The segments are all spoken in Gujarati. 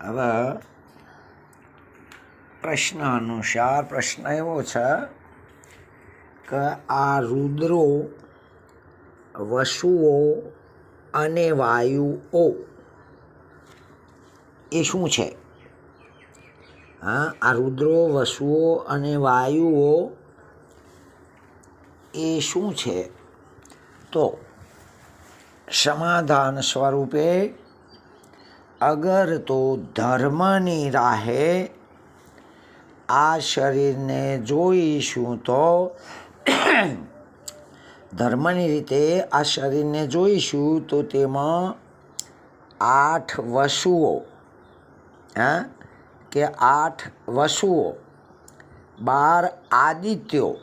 હવે પ્રશ્ન અનુસાર પ્રશ્ન એવો છે કે આ રુદ્રો વસુઓ અને વાયુઓ એ શું છે હા આ રુદ્રો વસુઓ અને વાયુઓ એ શું છે તો સમાધાન સ્વરૂપે અગર તો ધર્મની રાહે આ શરીરને જોઈશું તો ધર્મની રીતે આ શરીરને જોઈશું તો તેમાં આઠ વસુઓ, હા, કે આઠ વસુઓ, બાર આદિત્યો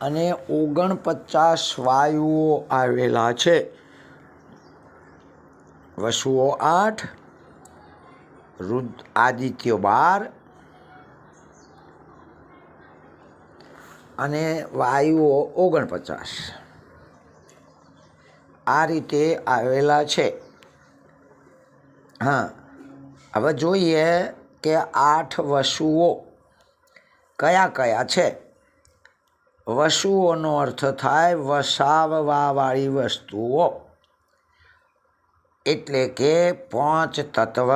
અને ઓગણપચાસ વાયુઓ આવેલા છે. વસુઓ આઠ રુદ આદિત્ય બાર અને વાયુઓ ઓગણપચાસ આ રીતે આવેલા છે હા હવે જોઈએ કે આઠ વસુઓ કયા કયા છે વસુઓનો અર્થ થાય વસાવવાવાળી વસ્તુઓ એટલે કે પાંચ તત્વ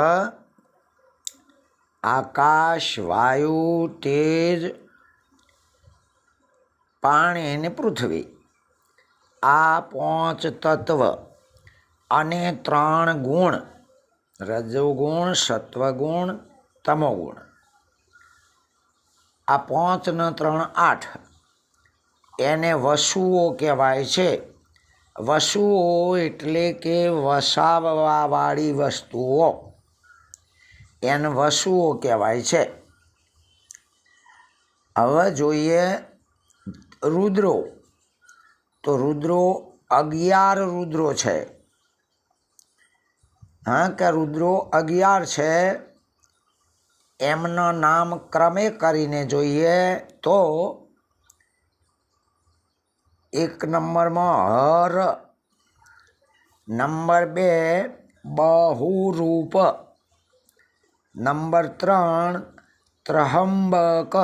આકાશ વાયુ તેજ પાણી અને પૃથ્વી. આ પાંચ તત્વ અને ત્રણ ગુણ, રજોગુણ, સત્વગુણ, તમોગુણ. આ પાંચને ત્રણ આઠ. એને વસુઓ કહેવાય છે. વસુઓ એટલે કે વસાવવાવાળી વસ્તુઓ. એને વસુઓ કહેવાય છે. હવે જોઈએ રુદ્રો. તો રુદ્રો અગિયાર રુદ્રો છે. હા, કે રુદ્રો અગિયાર છે, એમના નામ ક્રમે કરીને જોઈએ તો એક નંબરમાં હર, નંબર બે બહુરૂપ. નંબર ત્રણ, ત્રહંબક.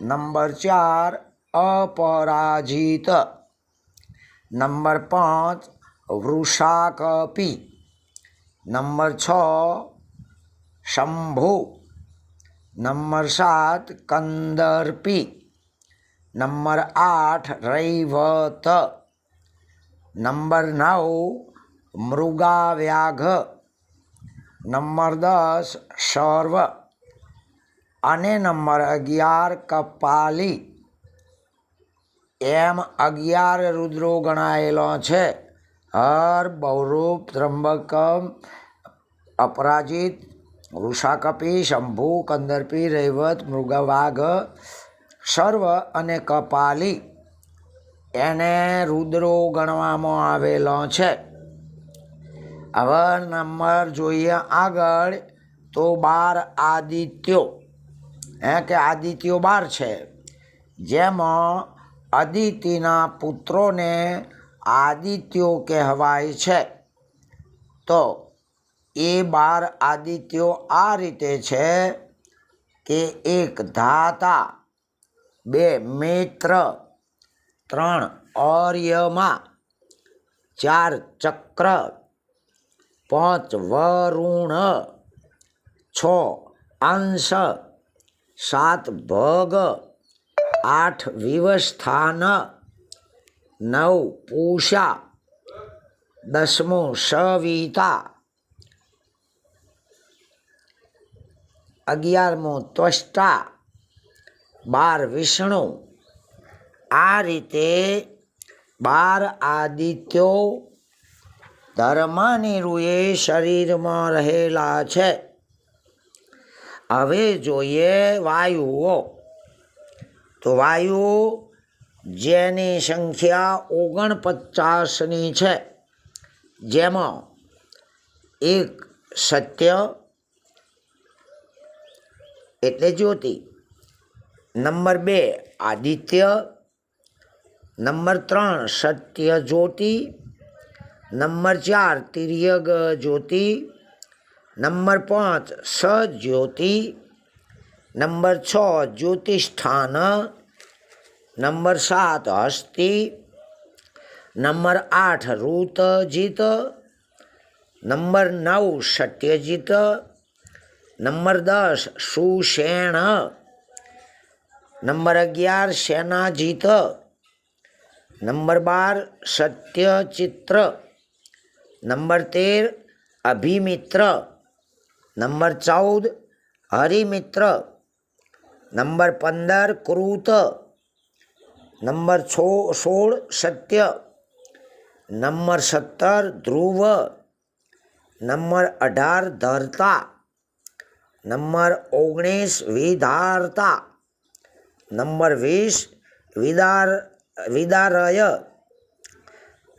નંબર ચાર, અપરાજિત. નંબર પાંચ, વૃષાકપી. નંબર છ, શંભુ. નંબર સાત, કંદર્પી. નંબર આઠ, રૈવત. નંબર નવ, મૃગાવ્યાઘ. નંબર દસ સર્વ અને નંબર અગિયાર કપાલી એમ અગિયાર રુદ્રો ગણાયેલો છે હર બહુરૂપ ત્રંબકમ અપરાજિત વૃષાકપી શંભુ કંદર્પી રૈવત મૃગવાઘ સર્વ અને કપાલી એને રુદ્રો ગણવામાં આવેલો છે હવે નંબર જોઈએ આગળ તો બાર આદિત્યો. હે કે આદિત્યો બાર છે? જેમાં અદિતિના પુત્રોને આદિત્યો કહેવાય છે. તો એ બાર આદિત્યો આ રીતે છે કે એક ધાતા, બે મિત્ર, ત્રણ અર્યમાં, ચાર ચક્ર પાંચ વરુણ. છ અંશ. સાત ભગ. આઠ વિવસ્થાન. નવ પૂષા. દસમું સવિતા. અગિયારમું ત્વષ્ટા. બાર વિષ્ણુ. આ રીતે બાર આદિત્યો ધર્મની રૂએ શરીરમાં રહેલા છે. હવે જોઈએ વાયુઓ. તો વાયુ જેની સંખ્યા ઓગણપચાસની છે. જેમાં એક સત્ય એટલે જ્યોતિ. નંબર બે આદિત્ય. નંબર ત્રણ સત્ય જ્યોતિ. નંબર ચાર તિર્યગ જ્યોતિ નંબર પાંચ સજ્યોતિ નંબર છ જ્યોતિષ્ઠાન નંબર સાત હસ્તી નંબર આઠ ઋતજીત નંબર નવ સત્યજીત નંબર દસ સુષેણ નંબર અગિયાર સેનાજીત નંબર બાર સત્યચિત્ર નંબર તેર, અભિમિત્ર. નંબર ચૌદ, હરિમિત્ર. નંબર પંદર, કૃત. નંબર છો, સોળ, સત્ય. નંબર સત્તર, ધ્રુવ. નંબર અઢાર, ધરતા. નંબર ઓગણીસ, વિધારતા. નંબર વીસ, વિદાર, વિદારય.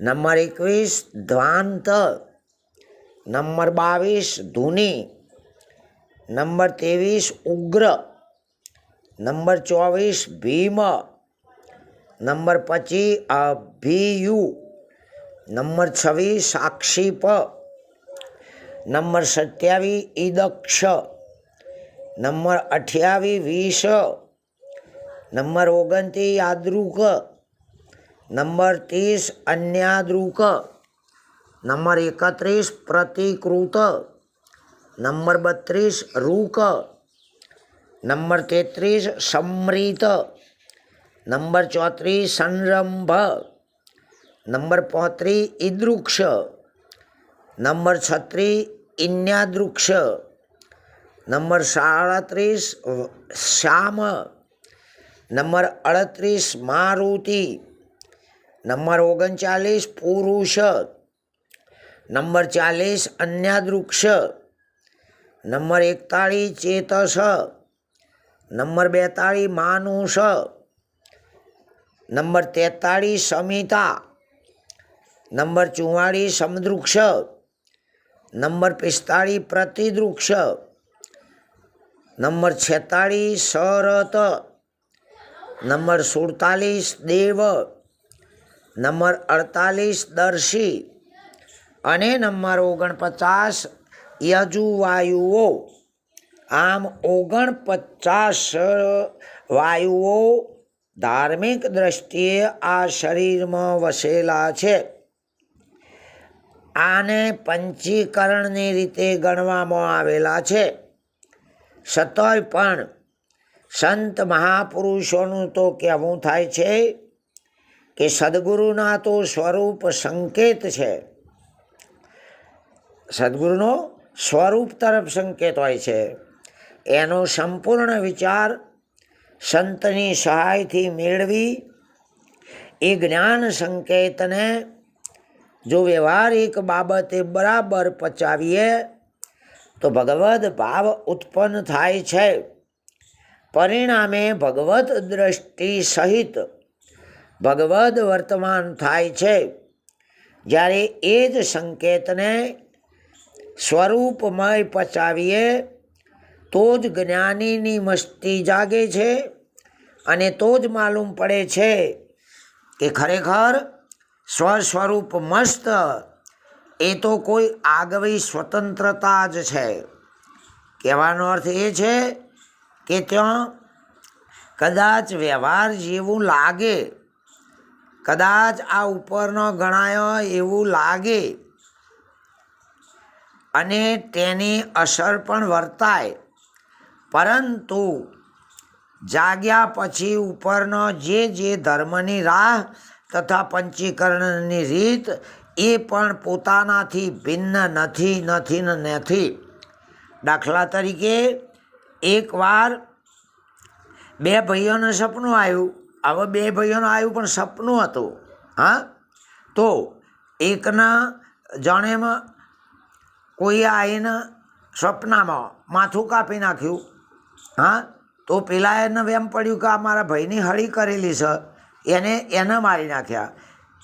નંબર એકવીસ ધ્વાંત નંબર બાવીસ, ધૂની. નંબર ત્રેવીસ, ઉગ્ર. નંબર ચોવીસ, ભીમ. નંબર પચીસ અભિયુ. નંબર છવ્વીસ સાક્ષીપ નંબર સત્યાવીસ ઈદક્ષ. નંબર અઠ્યાવીસ વીસ નંબર ઓગણત્રીસ યાદૃક નંબર ત્રીસ અન્યાદૃક નંબર એકત્રીસ પ્રતિકૃત. નંબર બત્રીસ રૂક. નંબર તેત્રીસ સમૃત નંબર ચોત્રીસ સંરંભ. નંબર પોત્રીસ ઈદૃક્ષ. નંબર છત્રીસ ઇન્યાદૃક્ષ નંબર સાડત્રીસ શ્યામ. નંબર અડત્રીસ મારુતિ. નંબર ઓગણચાલીસ, પુરુષ. નંબર ચાલીસ, અન્યાદૃક્ષ. નંબર એકતાળીસ, ચેતસ. નંબર બેતાળીસ, માનુષ. નંબર તેતાળીસ, સમિતા. નંબર ચુમ્માળીસ સમદૃક્ષ. નંબર પિસ્તાળીસ, પ્રતિદૃક્ષ. નંબર છેતાળીસ સરત નંબર સુડતાલીસ, દેવ. નંબર અડતાલીસ દર્શી અને નંબર ઓગણપચાસ યજુવાયુઓ. આમ ઓગણપચાસ વાયુઓ ધાર્મિક દ્રષ્ટિએ આ શરીરમાં વસેલા છે. આને પંચીકરણની રીતે ગણવામાં આવેલા છે. છતાંય પણ સંત મહાપુરુષોનું તો કહેવું થાય છે કે સદગુરુના તો સ્વરૂપ સંકેત છે. સદગુરુનો સ્વરૂપ તરફ સંકેત હોય છે. એનો સંપૂર્ણ વિચાર સંતની સહાયથી મેળવી એ જ્ઞાન સંકેતને જો વ્યવહારિક બાબતે બરાબર પચાવીએ, તો ભગવદ્ ભાવ ઉત્પન્ન થાય છે. પરિણામે ભગવત દ્રષ્ટિ સહિત ભગવદ વર્તમાન થાય છે. જ્યારે એ જ સંકેતને સ્વરૂપમય પચાવીએ, તો જ જ્ઞાનીની મસ્તી જાગે છે અને તો જ માલુમ પડે છે કે ખરેખર સ્વસ્વરૂપ મસ્ત એ તો કોઈ આગવી સ્વતંત્રતા જ છે. કહેવાનો અર્થ એ છે કે ત્યાં કદાચ વ્યવહાર જેવું લાગે કદાચ આ ઉપરનો ગણાયો એવું લાગે. અને તેની અસર પણ વર્તાય. પરંતુ જાગ્યા પછી ઉપરનો જે જે ધર્મની રાહ તથા પંચીકરણની રીત, એ પણ પોતાનાથી ભિન્ન નથી નથી ને નથી. દાખલા તરીકે એકવાર બે ભાઈઓનું સપનું આવ્યું. હવે બે ભાઈઓનું આવ્યું પણ સપનું હતું, હા? તો એકના જણેમાં કોઈએ આવીને સપનામાં માથું કાપી નાખ્યું, હા? તો પેલા એને એમ પડ્યું કે આ મારા ભાઈની હળી કરેલી છે, એને એને મારી નાખ્યા.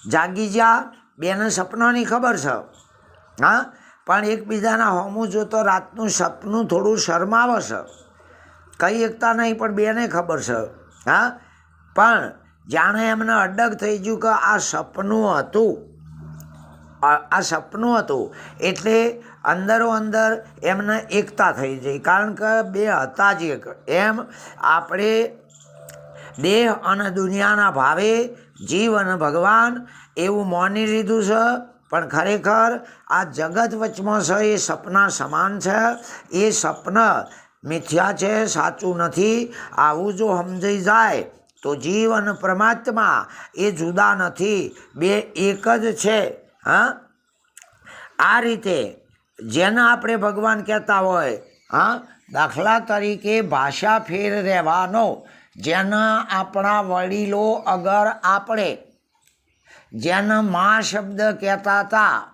જાગી જ્યાં બેને સપનાની ખબર છે, હા? પણ એકબીજાના હોમું જોતો રાતનું સપનું થોડું શરમાવે છે. કઈ એકતા નહીં, પણ બેને ખબર છે, હા? પણ જાણે એમને અડગ થઈ ગયું કે આ સપનું હતું. આ સપનું હતું. એટલે અંદરો અંદર એમને એકતા થઈ જાય કારણ કે બે હતા જ એક. એમ આપણે દેહ અને દુનિયાના ભાવે જીવ અને ભગવાન એવું માની લીધું છે. પણ ખરેખર આ જગત વચમાં છે, એ સપના સમાન છે. એ સપન મિથ્યા છે, સાચું નથી. આવું જો સમજાઈ જાય તો જીવ અને પરમાત્મા એ જુદા નથી, બે એક જ છે, હા? આ રીતે જેને આપણે ભગવાન કહેતા હોય, હા? દાખલા તરીકે ભાષા ફેર રહેવાનો, જેના આપણા વડીલો અગર આપણે જેને મા શબ્દ કહેતા હતા,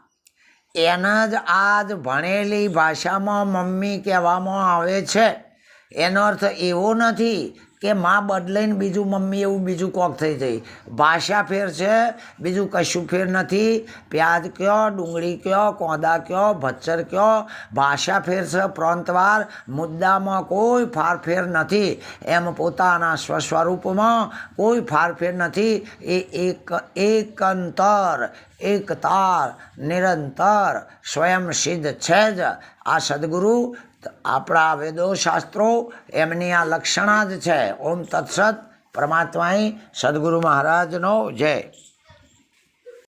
એને જ આજ ભણેલી ભાષામાં મમ્મી કહેવામાં આવે છે. એનો અર્થ એવો નથી કે માં બદલાઈને બીજું મમ્મી એવું બીજું કોક થઈ જાય. ભાષા ફેર છે, બીજું કશું ફેર નથી. પ્યાજ કયો, ડુંગળી કયો, કોદા કયો ભચ્ચર કયો? ભાષા ફેર છે, પ્રાંતવાર મુદ્દામાં કોઈ ફારફેર નથી. એમ પોતાના સ્વસ્વરૂપમાં કોઈ ફારફેર નથી. એ એક, એકંતર, એકતાર, નિરંતર સ્વયં સિદ્ધ છે જ. આ સદગુરુ આપણા વેદો શાસ્ત્રો એમની આ લક્ષણા જ છે. ઓમ તત્સત પરમાત્માએ સદગુરુ મહારાજનો જય.